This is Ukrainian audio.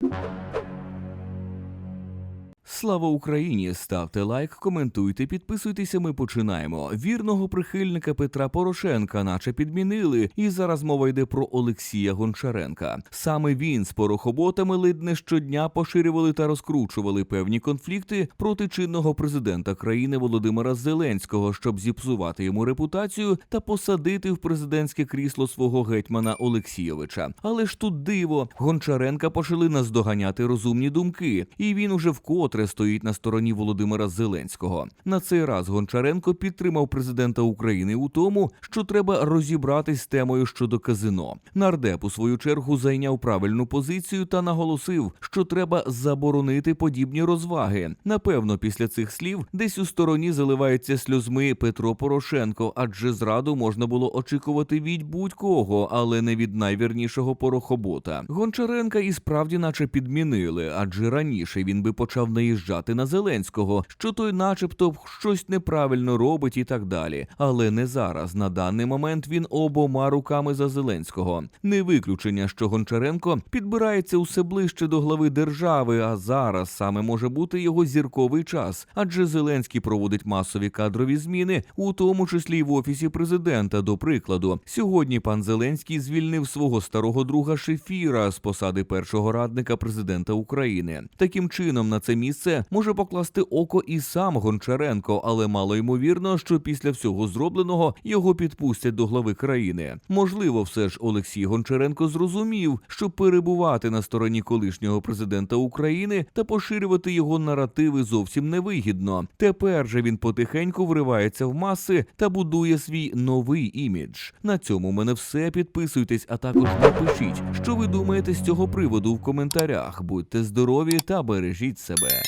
you Слава Україні! Ставте лайк, коментуйте, підписуйтеся. Ми починаємо. Вірного прихильника Петра Порошенка, наче підмінили, і зараз мова йде про Олексія Гончаренка. Саме він з порохоботами ледь не щодня поширювали та розкручували певні конфлікти проти чинного президента країни Володимира Зеленського, щоб зіпсувати йому репутацію та посадити в президентське крісло свого гетьмана Олексійовича. Але ж тут диво, Гончаренка почали наздоганяти розумні думки, і він уже вкотре стоїть на стороні Володимира Зеленського. На цей раз Гончаренко підтримав президента України у тому, що треба розібратись з темою щодо казино. Нардеп у свою чергу зайняв правильну позицію та наголосив, що треба заборонити подібні розваги. Напевно, після цих слів десь у стороні заливається сльозми Петро Порошенко, адже зраду можна було очікувати від будь-кого, але не від найвірнішого порохобота. Гончаренка і справді, наче підмінили, адже раніше він би почав наїжджати на Зеленського, що той, начебто, щось неправильно робить і так далі. Але не зараз. На даний момент він обома руками за Зеленського. Не виключення, що Гончаренко підбирається усе ближче до глави держави, а зараз саме може бути його зірковий час, адже Зеленський проводить масові кадрові зміни, у тому числі й в офісі президента. До прикладу, сьогодні пан Зеленський звільнив свого старого друга Шефіра з посади першого радника президента України. Таким чином на це місце може покласти око і сам Гончаренко, але мало ймовірно, що після всього зробленого його підпустять до глави країни. Можливо, все ж Олексій Гончаренко зрозумів, що перебувати на стороні колишнього президента України та поширювати його наративи зовсім невигідно. Тепер же він потихеньку вривається в маси та будує свій новий імідж. На цьому в мене все. Підписуйтесь, а також напишіть, що ви думаєте з цього приводу в коментарях. Будьте здорові та бережіть себе.